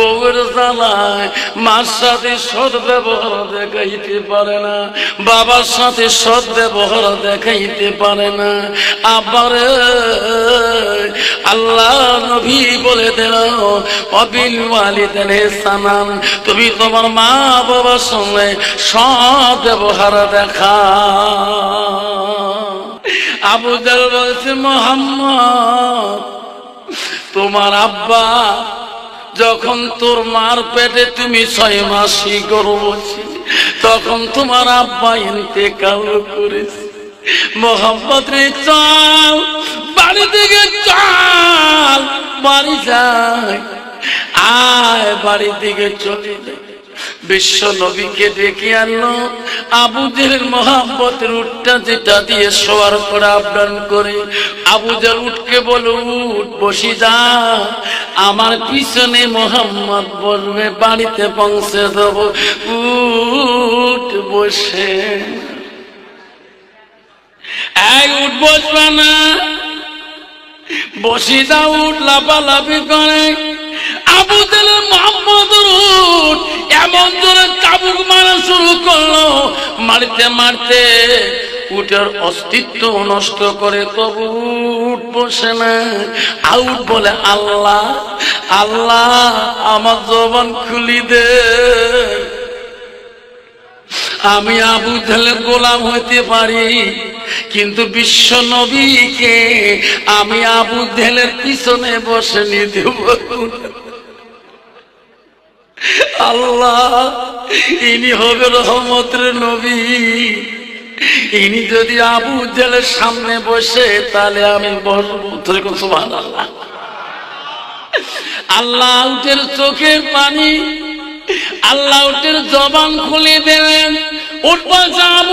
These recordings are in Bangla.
বউয়ের জ্বালায়, মার সাথে সৎ ব্যবহার দেখাইতে পারে না, বাবার সাথে সৎ ব্যবহার দেখাইতে পারে না। আবার আল্লাহ নবী বলে সানান তুমি তোমার মা বাবার সঙ্গে সদ ব্যবহার দেখা। আবু জাল বলছে, মোহাম্মদ, তোমার আব্বা যখন তোর মার পেটে তুমি ছয় মাসি গরু তখন তোমার আব্বা ইন্তেকাল করেছি। মোহাম্মদ রে, চল, বাড়ি থেকে চল, বাড়ি যায় আয়, বাড়ি দিকে চলে যাই। বিশ্ব নবীকে ডেকে আনলো। আবু জেহেল মোহাম্মতের উঠটা যেটা দিয়ে শোয়ার করে আবদান করে আবু জেল উঠকে বলো, উঠ, বসি যা। আমার পিছনে মোহাম্মদ বলবে, বাড়িতে পৌঁছে দেব। উঠ, বসে। এই উঠ, বসবে না। বসি যা, উঠ, লাফালাফি করে। আবু জেলের মোহাম্মদ এমন জোরে চাবুক মারা শুরু করল। মারতে মারতে উটের অস্তিত্ব নষ্ট করে তবু উঠ বসে না। আউট বলে, আল্লাহ আল্লাহ, আমার জবান খুলি দে। আমি আবু জেলের গোলাম হইতে পারি। কিন্তু বিশ্ব নবীকে আমি আবু জেলের পিছনে বসে নিতে আল্লাহ, ইনি হবে রহমতের নবী। ইনি যদি আবু জেলের সামনে বসে, তাহলে আমি বসবো। তোর আল্লাহ আল্লাহ উটের চোখের পানি আল্লাহ উটের জবান খুলে দেবেন উঠবা যাব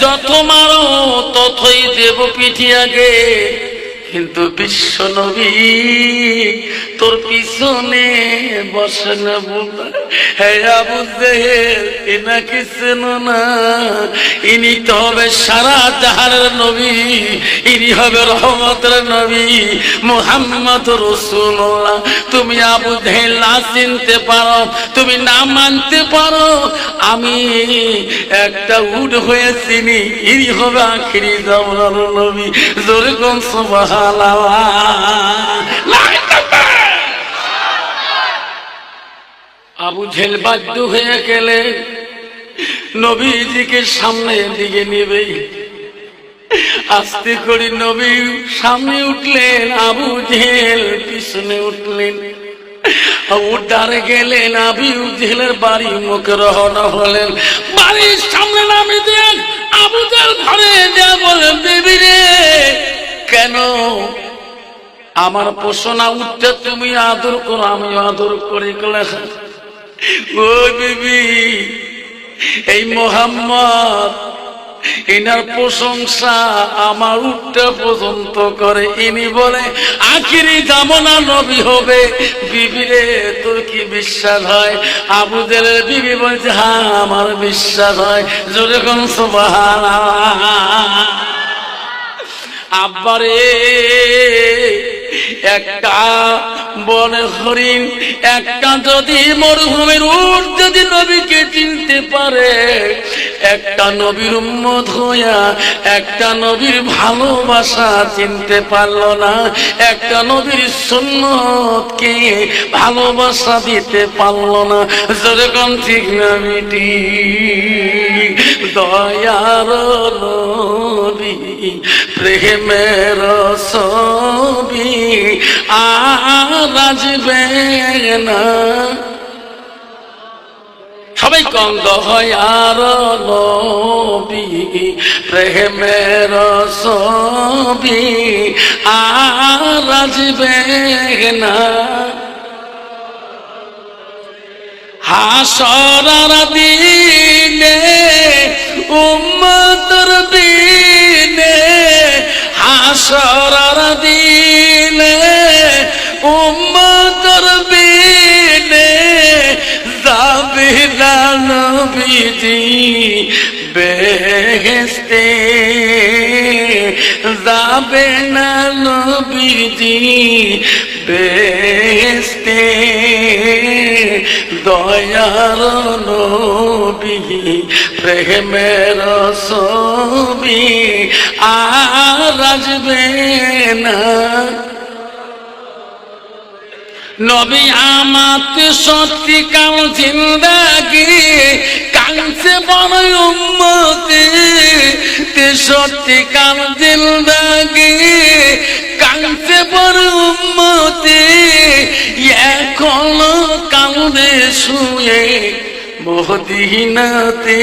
যত মারো ততই দেব পিঠি আগে। কিন্তু বিশ্ব নবী তোর পিছনে বসে না বুঝা হে আবু জেহেল এনাকে চেনো না? ইনি তো হবে সারা জাহানের নবী, ইনি হবে রহমতের নবী, মুহাম্মদ রসুল্লাহ তুমি আবু জেহেল না চিনতে পারো, তুমি না মানতে পারো। আমি একটা উড হয়ে চিনি, ইনি হবে আখিরি জামার নবী। জোরে ইলাহা আবু ঝেল বাধ্য হয়ে গেলে নবীজিকে সামনে দিকে নিবে। আস্তে করে নবী সামনে উঠলেন, আবু ঝেল পিছনে উঠলেন। উদ্ধারে গেলেন, আবু জেলের বাড়ি মুখে রহনা হলেন। বাড়ির সামনে নামে দেন, আবু ঘরে বলেন রে কেন? আমার পোষণা উঠতে তুমি আদর করো, আমি আদর করি ও বিবি, এই মোহাম্মদ এনার প্রশংসা আমার উঠতে পর্যন্ত করে। ইনি বলে, আখিরি জামনা নবী হবে। বিবি রে, তোর কি বিশ্বাস হয়? আবুদের বিবি বলছে হ্যাঁ আমার বিশ্বাস হয়। জোরে কোন সুবহান আব্বারে, একটা বনে হরিণ, একটা যদি মরুভূমির উঠ যদি নবীকে চিনতে পারে, একটা নবীর উম্মত হইয়া, একটা নবীর ভালোবাসা চিনতে পারল না, একটা নবীর সুন্নতকে ভালোবাসা দিতে পারল না। যেরকম ঠিক না মিটি দয়ার প্রেমের ছবি আর আসবে না। সবাই কন্দ হয় আর নবী প্রেমের ছবি আর আসবে না। হাসরার দিনে উম্মতর দিনে হাসরার দিনে উম্মতর বিলে যাবি না নবীজি বেহেস্তে যাবে না নবীজি দেখতে দয়ার নবী, প্রেমের ছবি আর আসবে না। নবী আমাকে সত্যিকার জিন্দাগি কাংসে বড় উম্মতে। তে সত্যিকার জিন্দাগি কাংসে বড় উম্মতে, এখনও কান্দে শুয়ে মদিনাতে।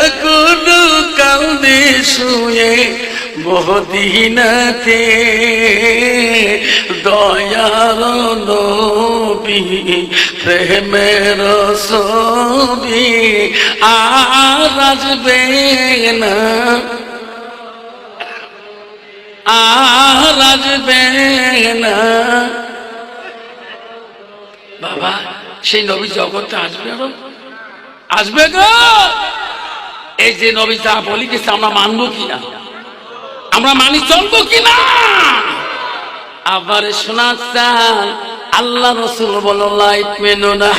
এখনও কান্দে শুয়ে মদিনাতে। দয়ার নবী, প্রেমের ছবি আর আসবে না। আর আসবে না বাবা, সেই নবী জগতে আসবে গো আসবে গো? এই যে নবী যা বলি গেছে, আমরা মানবো কিনা? আমরা মানি চলবো কিনা? আবার শোনা চান আল্লাহ রসুল লাইট মেনু না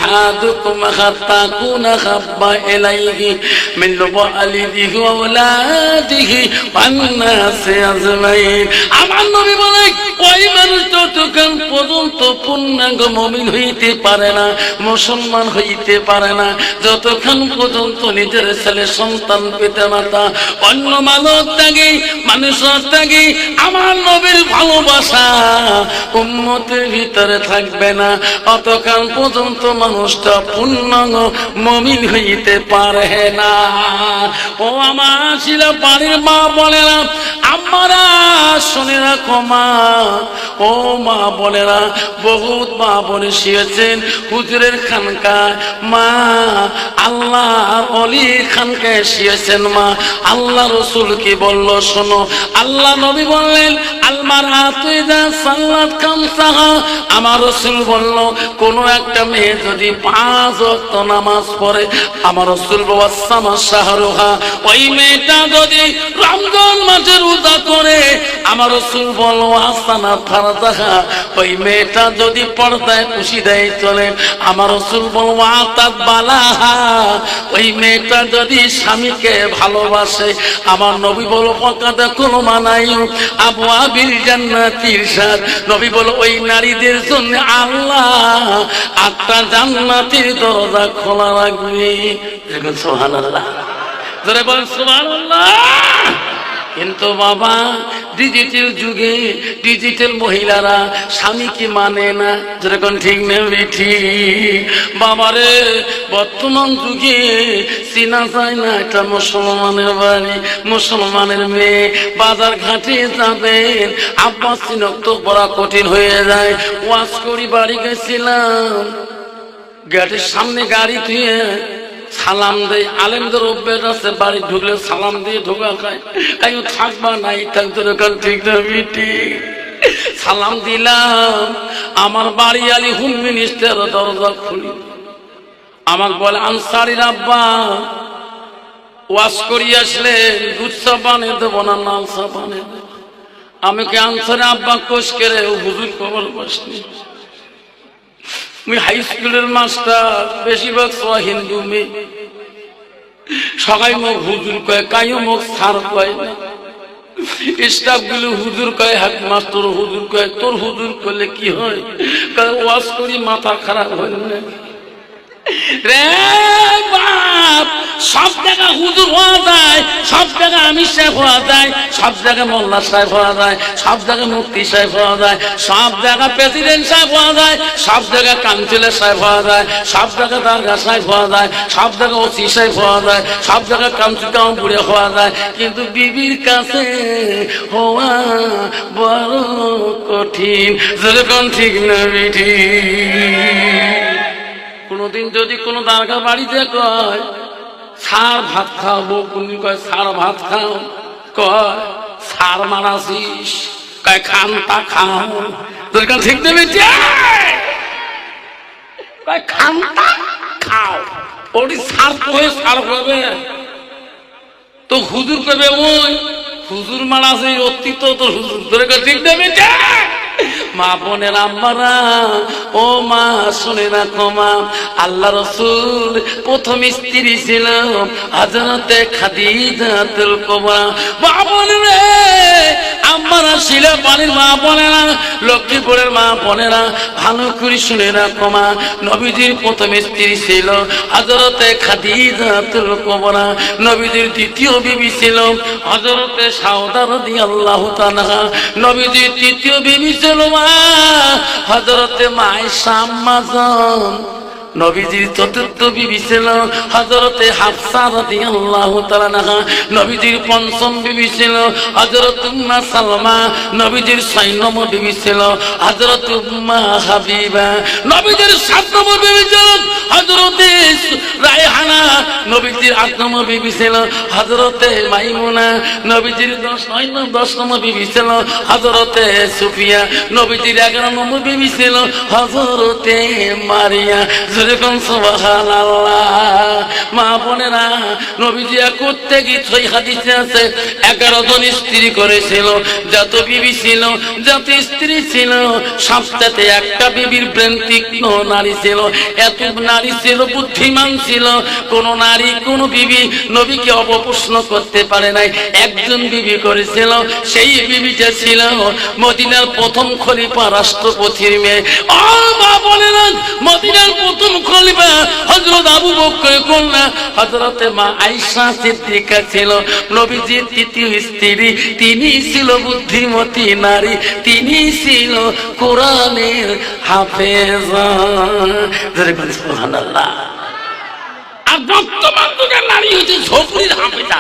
মিন মুসলমান হইতে পারে না, যতক্ষণ পর্যন্ত নিজের ছেলে সন্তান পেতে মাতা অন্য মানব ত্যাগে, মানুষের ত্যাগে, আমার নবীর ভালোবাসা উম্মতের ভিতরে থাকবে না। অতক্ষণ পর্যন্ত মানুষটা পূর্ণাঙ্গ মমিন হইতে পারে না। ও আমার ছিল বাড়ির মা বলে না আমারা শুনে রাখো মা। ও মা বহুত মা শিয়েছেন হুজুরের মা আল্লাহ অলি খানকায় শিয়েছেন মা। আল্লাহ রসুল কি বলল, শোনো, আল্লাহ নবী বললেন আলমার হাতে যা সাল্লাত খামসাহা। আমার রসুল বলল, কোন একটা মেয়ে যদি পাঁচ ওয়াক্ত নামাজ পড়ে, আমার রসুল বাবা সামা শাহরুহা। ওই মেয়েটা যদি রমজান মাসে রোজা করে, আমার রসুল বলল আসানা ফারাজাহা ওই মেয়েটা যদি পর্দায় খুশি দেয় চলে, আমার রসুল বলল আতাত বালাহা। ওই মেয়েটা যদি স্বামীকে ভালোবাসে, আমার নবী বলো পকাতে কোনো মানাই আবু আবির জান্নাতির সাথ নবী বলো ওই নারীদের জন্য আল্লাহ আটটা জান্নাতির দরজা খোলা রাখবে সোহান আল্লাহ বলেন সোহান কিন্তু বাবা ডিজিটাল যুগে ডিজিটাল মহিলারা স্বামীকে মানে না। যেরকম ঠিক ঠিক বাবারে বর্তমান যুগে চিনা যায় না একটা মুসলমানের বাড়ি, মুসলমানের মেয়ে। বাজার ঘাটে যাবেন আব্বাস চিনক্ত পড়া কঠিন হয়ে যায়। ওয়াশ করি বাড়ি গেছিলাম। গেটের সামনে গাড়ি ধুয়ে সালাম দেয়। আলেমদের অভ্যেস আছে, বাড়ি ঢুকলে সালাম দিয়ে ঢোকা খায়। তাই থাকবা নাই, থাকতে দোকান ঠিক না, মিটি। সালাম দিলাম, আমার বাড়ি আলি হোম মিনিস্টার দরজা খুলি। আমাকে বলে আনসারির আব্বা ওয়াশ করি আসলে, দুধ চা বানিয়ে দেবো না নাল দেবো। আমি কি আনসারে আব্বা কোষ করে হুজুর খবর বসনি আমি হাই স্কুলের মাস্টার বেশিরভাগ সব হিন্দু মেয়ে। সবাই মুখ হুজুর কয়, কাইও মুখ সার কয় স্টাফগুলো হুজুর কয় হাত মাস্টার হুজুর কয়। তোর হুজুর করলে কি হয়? ওয়াশ করি, মাথা খারাপ হয় না। রে বাপ, সব জায়গা হুজুর হওয়া যায়, সব জায়গা আমির সাহেব হওয়া যায়, সব জায়গায় মোল্লা সাহেব হওয়া যায়, সব জায়গায় মুফতি সাহেব হওয়া যায়, সব জায়গা প্রেসিডেন্ট সাহেব হওয়া যায়, সব জায়গায় কাউন্সিলর সাহেব হওয়া যায়, সব জায়গায় দারগা সাহেব হওয়া যায়, সব জায়গায় ওসি সাহেব হওয়া যায়, সব জায়গায় কাউন্সিল কাউন্টুরে হওয়া যায়, কিন্তু বিবির কাছে হওয়া বড় কঠিন যেরকম ঠিক না বিঠি কোনোদিন যদি কোনো দারগা বাড়িতে কয় সার ভাত খাওয়াবো কোনদিন কয় সার ভাত খাও। কয় সার মারাছিস কয় খানটা খাও। দরকার ঠিক দেবে খাও। ওটি সার হয়ে সার হবে। তো হুজুর কবে ওই হুজুর মারাছে অতীত তো হুজুর। ঠিক দেবে মা বোনের আম্মারা, ও মা, শুনে রাখো মা, আল্লাহ রসুল প্রথম স্ত্রী ছিল হাজরতে খাদিজাতুল কোমা মা বোন আম্মারা বাড়ির মা বোনেরা লক্ষ্মীপুরের মা বোনেরা ভালো করে শুনে রাখো মা নবীজির প্রথম স্ত্রী ছিল হজরতে খাদিজাতুল কুবরা। নবীজির দ্বিতীয় বিবি ছিল হজরতে সাউদা রাদিয়াল্লাহু তাআলা। নবীজির তৃতীয় বিবি ছিল মা হজরতে মায় সাম্মাজন নবীজির চতুর্থ বিবি ছিল হজরতে হাফসা রাদিয়াল্লাহু তাআলা নাহা নবীজির পঞ্চম বিবি ছিল হযরত উম্মা সালমা। নবীজির ছয় নম্বর বিবি ছিল হযরত উম্মা হাবিবা। নবীজির সাত নম্বর বিবি ছিল হযরতে রায়হানা। নবীজির আট নম্বর বিবি ছিল হযরতে মাইমুনা। নবীজির দশ নয় দশ নম্বর বিবি ছিল হযরতে সুফিয়া। নবীজির এগারো নম্বর বিবি ছিল হযরতে মারিয়া। নারী বুদ্ধিমান ছিল, কোন নারী, কোন বিবি নবীকে অপপ্রশ্ন করতে পারে নাই। একজন বিবি করেছিল, সেই বিবিটা ছিল মদিনার প্রথম খলিফা রাষ্ট্রপতির মেয়ে। মদিনার প্রথম খলিফা হযরত আবু বকর কন্যা হযরতে মা আয়েশা সিদ্দিকা ছিল নবীজির তৃতীয় স্ত্রী, তিনি ছিল বুদ্ধিমতী নারী, তিনি ছিল কোরআনের হাফেজা। সুবহানাল্লাহ। আর বর্তমান যুগের নারী হচ্ছে ঝোপড়ির হাফেজা।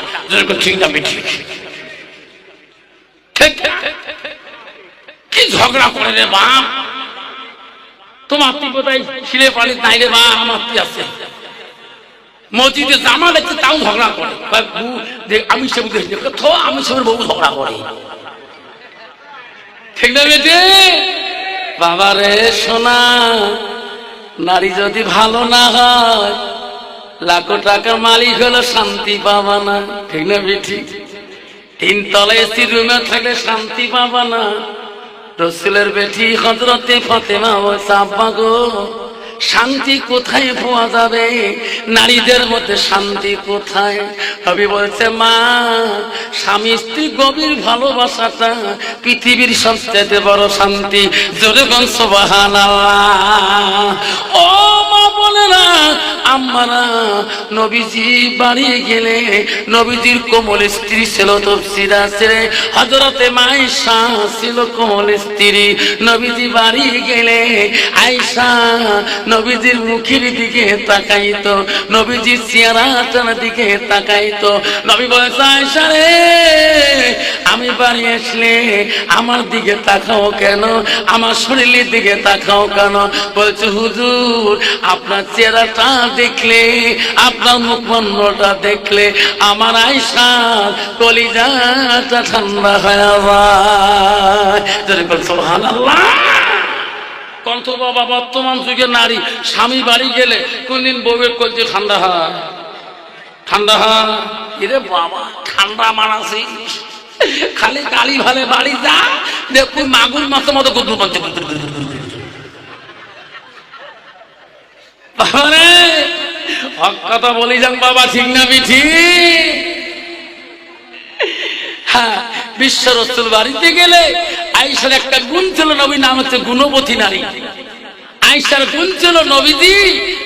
ঠিক না ঠিক। কি ঝগড়া করে রে বাপ? বা আছে ঝগড়া আমি থো আমি ঝগড়া ঠিক না বেটে বাবা রে সোনা নারী যদি ভালো না হয় লাখো টাকার মালিক হলো শান্তি পাবা না ঠিক না বেঠি তিন তলে এসি রুমে থাকলে শান্তি পাবা না রসুলের বেটি হজরতে ফাতেমা ও সাব্বা গো। শান্তি কোথায় পাওয়া যাবে? নারীদের মধ্যে শান্তি কোথায়? কবি বলছে, মা, স্বামী স্ত্রী গভীর ভালোবাসাটা পৃথিবীর সবচেয়ে বড় শান্তি। জোরে সুবাহান ও মা বলে না আমরা নবীজি বাড়ি গেলে নবীজির কোমল স্ত্রী ছিল তফসিরা ছেলে। হজরতে মাইশা ছিল কোমল স্ত্রী। নবীজি বাড়ি গেলে আয়সা নবীজির মুখের দিকে তাকাইতো, নবীজির চেহারাটার দিকে তাকাইতো। নবী রে, আমি বাড়ি আসলে আমার দিকে তাকাও কেন? আমার শরীরের দিকে তাকাও কেন? বলছে, হুজুর, আপনার চেহারাটা দেখলে, আপনার মুখমণ্ডলটা দেখলে আমার আয়সা কলিজাটা ঠান্ডা হয়ে যায়। সুবহানাল্লাহ। কণ্ঠ বাবা বর্তমান যুগের নারী। স্বামী বাড়ি গেলে কোনদিন বউয়ের কলছে ঠান্ডা হয় ঠান্ডা হয় এরে বাবা ঠান্ডা মানাসি খালি গালি ভালে বাড়ি যা দেখুন মাগুর মাথা মতো গুদু বলছে বাবারে হক কথা বলি যান বাবা ঠিক না বিঠি? হ্যাঁ বিশ্ব রসুল বাড়িতে গেলে আইসার একটা গুণ ছিল নবী, নাম হচ্ছে গুণবতী নারী। আইসার গুণ ছিল নবীজি,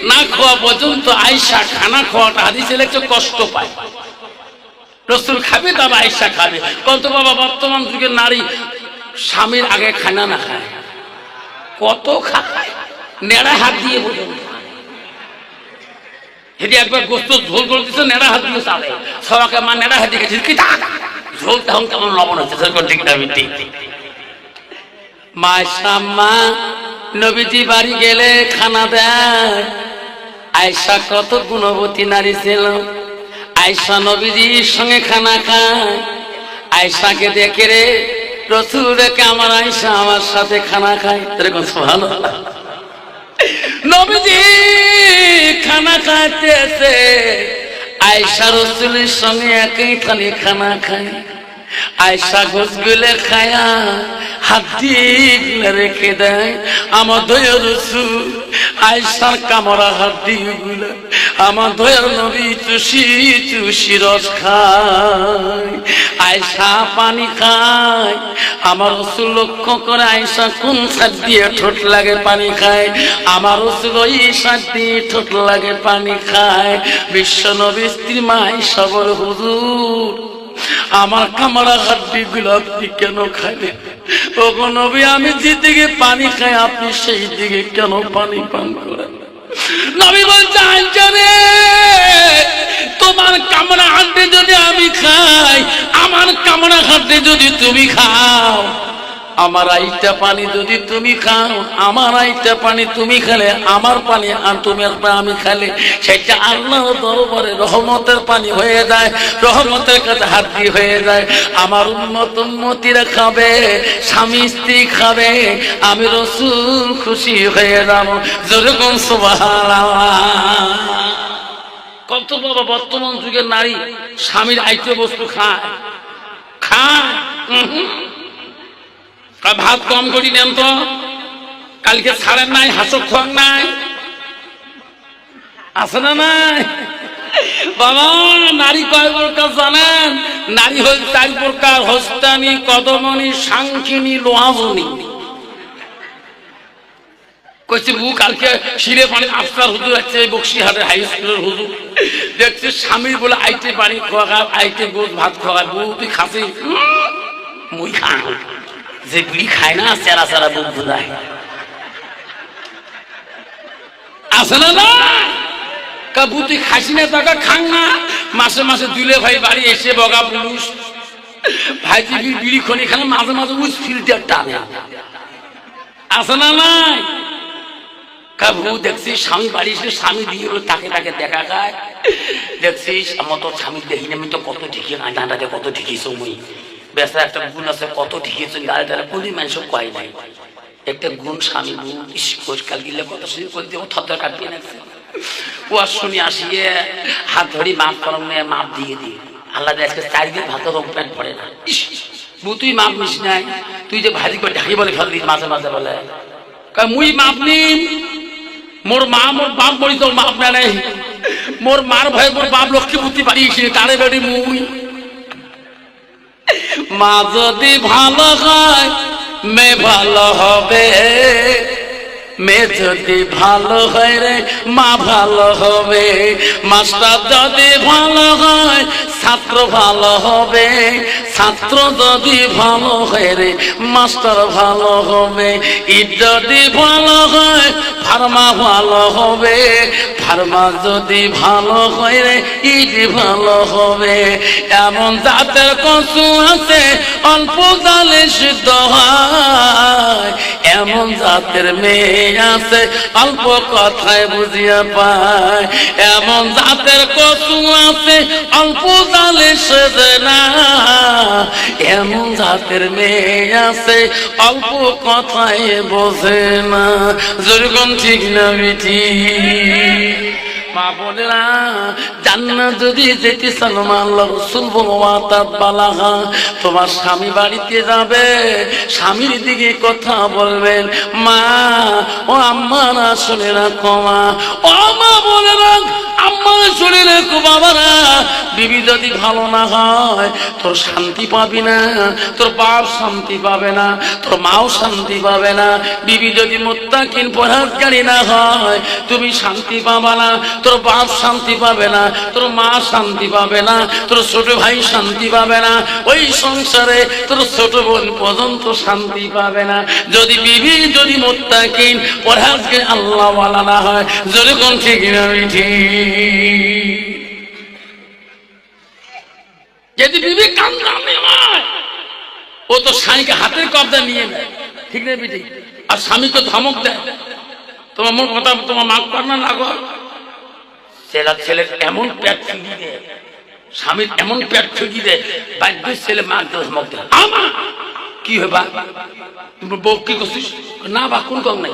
না খাওয়া পর্যন্ত আইসা খানা খাওয়াটা হাদিসে একটু কষ্ট পায়। রসুল খাবে তবে আইসা খাবে। কত বাবা, বর্তমান যুগের নারী স্বামীর আগে খানা না খায়। কত খায়? নেড়া হাত দিয়ে পর্যন্ত যদি একবার গোস্ত ঝোল করে দিচ্ছে নেড়া হাত দিয়ে চালে। সবাকে মা, নেড়া হাত দিয়ে কি তা ঝোল তখন কেমন লবণ হচ্ছে? সেরকম ঠিক না ঠিক মা শাম্মা নবীজি বাড়ি গেলে খানা দেয়। আয়সা কত গুণবতী নারী ছিল। আয়সা নবীজির সঙ্গে খানা খায়। আয়সাকে দেখে রে, রসুল রেখে আমার আয়সা আমার সাথে খানা খায়। এরকম ভালো নবীজি খানা খাইতেছে। আয়সা রসুলের সঙ্গে একই থালি খানা খায়। আয়সা ঘুষ গুলে খায়া হাতি রেখে দেয়। আমার দয়ার রসুল, আয়সার কামরা হাতি গুলো। আমার দয়ার নবী চুষি চুষি রস খায়। আয়সা পানি খায়। আমার রসুল লক্ষ্য করে আয়সা কোন সার দিয়ে ঠোঁট লাগে পানি খায়। আমার রসুল ওই সার দিয়ে ঠোঁট লাগে পানি খায়। বিশ্ব নবী স্ত্রী মাই সবর হুজুর আমার কামড়া হাড্ডি গুলো আপনি কেন খাইলেন? ও গো নবী, আমি যেদিকে পানি খাই, আপনি সেই দিকে কেন পানি পান করেন? তোমার কামড়া হাড্ডি যদি আমি খাই, আমার কামড়া হাড্ডি যদি তুমি খাও আমার আইটা পানি যদি তুমি খাও, আমার আইটা পানি তুমি খেলে, আমার পানি আর তুমি আমি খেলে, সেটা আল্লাহ দরবারে রহমতের পানি হয়ে যায়, রহমতের কাছে হাতি হয়ে যায়। আমার উন্মত উন্মতিরা খাবে, স্বামী স্ত্রী খাবে, আমি রসুল খুশি হয়ে যাব। যেরকম কত বাবা বর্তমান যুগের নারী স্বামীর আইটে বস্তু খায়। খায় ভাত কম করি নেন তো। কালকে ছাড়েন নাই হাসক খোয়াং নাই। আছে না নাই? বাবা, নারী কয় প্রকার জানেন? নারী প্রকার, হস্তানি, কদমনি কইছে বু কালকে শিরে পানি আফতার হুজুর আছে হাই স্কুলের হুজুর। দেখছে স্বামীর বলে, আইতে পানি খাওয়া আইতে গোস ভাত খাওয়া বউ, তুই খাসি মুই খা যে বিড়ি খায় না, চেরা চেরা বুক বুঝায় আছে না না? কাবু তুই খাসি না টাকা খাং না। মাসে মাসে দুলে ভাই বাড়ি এসে বগা পুলিশ ভাইজি বিড়ি বিড়ি খনি খানে মাঝে মাঝে উইস ফিল্টার টানে। আছে না নাই? কাবু, দেখছিস স্বামী বাড়ি এসে স্বামী দিয়ে হলো, তাকে তাকে দেখা খায় দেখছিস, আমার তো স্বামী দেখি আমি তো কত ঠিকই গাঁদাতে কত ঠিকই সময় বেসা একটা গুণ আছে, কত চলি আর তারা কোনো মানুষ কয় নাই। একটা গুণ স্বামী গুণ পরিষ্কার গিলে কত শুনে করে দিয়ে থর কাটিয়ে রাখছে ও শুনি আসিয়ে হাত ধরি মাপ করম মাপ দিয়ে দিয়ে আল্লাহ আজকে চারিদিন ভাত রং প্যান্ট পড়ে না। তুই মাপ নিস নাই। তুই যে ভারী করে ঢাকি বলে ফেল দিস মাঝে মাঝে বলে। মুই মাপ নিম। মোর মা, মোর বাপ বলি তোর মাপ না নাই। মোর মার ভয়ে মোর বাপ লক্ষ্মী বুদ্ধি বাড়িয়েছি তারে বেড়ি মুই? মা যদি ভালো হয় মে ভালো হবে। মেয়ে যদি ভালো হয় রে, মা ভালো হবে। মাস্টার যদি ভালো হয়, ছাত্র ভালো হবে। ছাত্র যদি ভালো হয় রে, মাস্টার ভালো হবে। ঈদ যদি ভালো হয়, ফার্মা ভালো হবে। ফার্মা যদি ভালো হয় রে ঈদ ভালো হবে। এমন জাতের কচু আছে, অল্প জালে সিদ্ধ হয়। জাতের মেয়ে আছে, অল্প কথায় বুঝিয়া পায়। এমন জাতের কচু আছে, অল্প জালে সেজে না। এমন জাতের মেয়ে আছে, অল্প কথায় বোঝে না। যেরকম ঠিক না মিঠি। তোমার স্বামী বাড়িতে যাবে? স্বামীর দিকে কথা বলবেন, মা, ও রাখো মা। ও মা শুনে রাখো বাবারা। বিবি যদি ভালো না হয়, তোর শান্তি পাবি না, তোর বাপ শান্তি পাবে না, তোর মাও শান্তি পাবে না। বিবি যদি মোত্তাকিন পরাজগারি না হয়, তুমি শান্তি পাবা না। তোর বাপ শান্তি পাবে না, তোর মা শান্তি পাবে না, তোর ছোট ভাই শান্তি পাবে না, ওই সংসারে তোর ছোট বোন পর্যন্ত শান্তি পাবে না। যদি বিবি, যদি মোত্তাকিন পরাজকে আল্লাহ ওয়ালা না হয় যেরকম ঠিক না যদি বিবি ও তো স্বামীকে হাতের কবজা নিয়ে নেয়। ঠিক না আর স্বামীকে ধমক দেয়। তোমার মোর কথা, তোমার মাফ কর না ছেলে, ছেলের এমন পেট ফিরি দেয়, স্বামীর এমন পেট ফিরি দেয় বাধ্য ছেলে মা ধমক দেয়। আমা, কি হবে তুমি বউ কি করছিস? না বা, কোন কম নাই?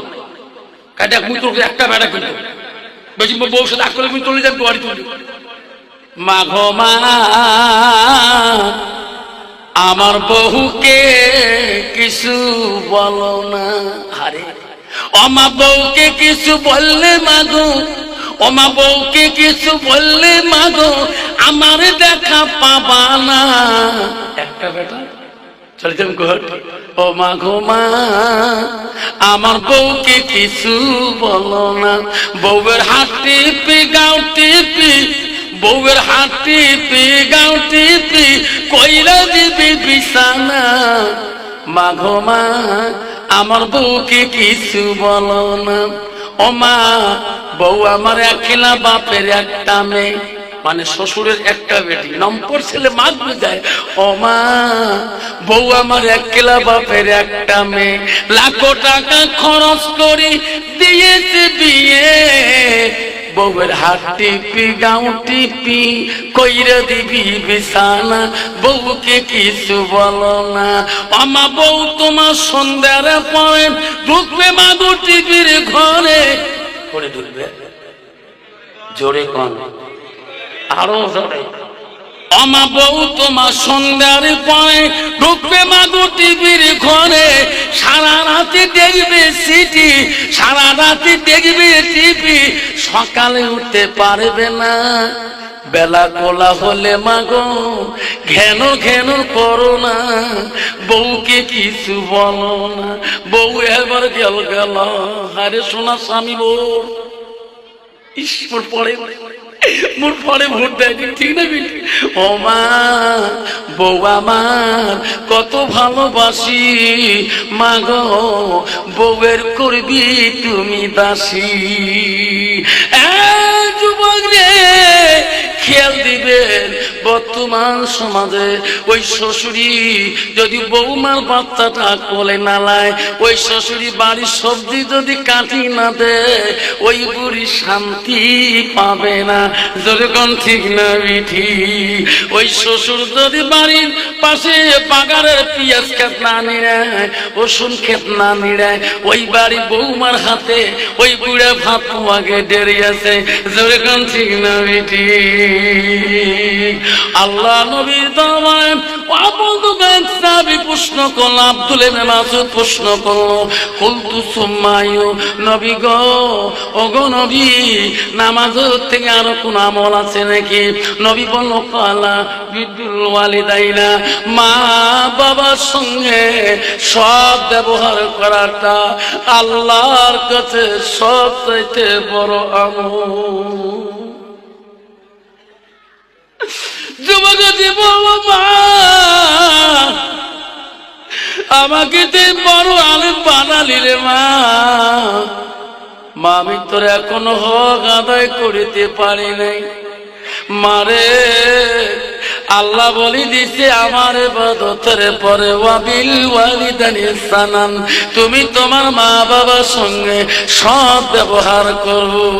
কাটা মুই তোর একটা বেড়া কিন্তু বেশি বউ সাথে আগ করে চলে যাবি বাড়ি তুলি মাঘ মা আমার বহুকে কিছু বলো না। আরে, অমা বউকে কিছু বললে মাগো অমা বউকে কিছু বললে মাগো আমার দেখা পাবা না। একটা বেটা? ও মা গো মা, আমার বউকে কিছু বলো না। বউয়ের হাত টিপি, গাও টিপি, বউয়ের হাত টিপি, গাও টিপি, কইরা দিবি বিছানা। মা মা, আমার বউকে কিছু বলো না। ও মা, বউ আমার একলা বাপের একটা মেয়ে মানে শ্বশুরের একটা বেটি নম্বর ছেলে মাছ যায়। ও মা, বউ আমার একলা বাপের একটা মেয়ে, লাখো টাকা খরচ করে দিয়েছে বিয়ে। বউয়ের হাত টিপি গাউ টিপি, কইরে দিবি বিছানা। বউকে কিছু বলো না। আমা বউ তোমার সন্ধ্যার পরে ঢুকবে মাগু টিপির ঘরে। করে ঢুকবে? জোরে কন। আরও জোরে। আমা বউ তোমার সন্ধ্যার পরে ঢুকবে মাগো টিভির ঘরে। সারা রাতে দেখবে সিটি, সারা রাতে দেখবে টিভি। সকালে উঠতে পারবে না। বেলা গোলা হলে মাগো, ঘেন ঘেন করো না। বউকে কিছু বলো না। বউ এবার গেল গেল। আরে সোনা স্বামী বউ, ঈশ্বর পরে মোর পরে ভোট দেয় ঠিক না বেটি? ও মা, বউ আমার, কত ভালোবাসি। মা গো, বউয়ের করবি তুমি দাসী। যুবক রে, খেয়াল দিবেন বর্তমান সমাজে ওই শ্বশুরি যদি বৌমার বাচ্চাটা কোলে না লায় ওই শ্বশুরি বাড়ির সবজি যদি কাটি না দেয়, ওই বুড়ি শান্তি পাবে না। যেরকম ঠিক না, বিঠি? ওই শ্বশুর যদি বাড়ির পাশে বাগারের পিঁয়াজ খেত না নিড়ায় রসুন খেত না নিড়ায় ওই বাড়ি বৌমার হাতে ওই বুড়া ভাত আগে ডেরে আছে। যেরকম ঠিক না, বিঠি? আল্লাহ নবীর সাবি প্রশ্ন করল, আব্দুল মাসুদ প্রশ্ন করল, কুলতু সুম্মায়ু, নবী গো ও গো নবী, নামাজ থেকে আরও কোন আমল আছে নাকি? নবী বলল, কালা বিদ্যুল ওয়ালিদাইনা, মা বাবার সঙ্গে সব ব্যবহার করাটা আল্লাহর কাছে সব চাইতে বড় আমল। আমাকে তুই বড় আলম বানালি রে মা। আমি তোর এখনও হক আদায় করিতে পারি নাই। মারে আল্লাহ বলি দিছে আমার বদতের পরে, ওয়াবিল ওয়ালিদানি সানান। তুমি তোমার মা বাবার সঙ্গে সব ব্যবহার করো।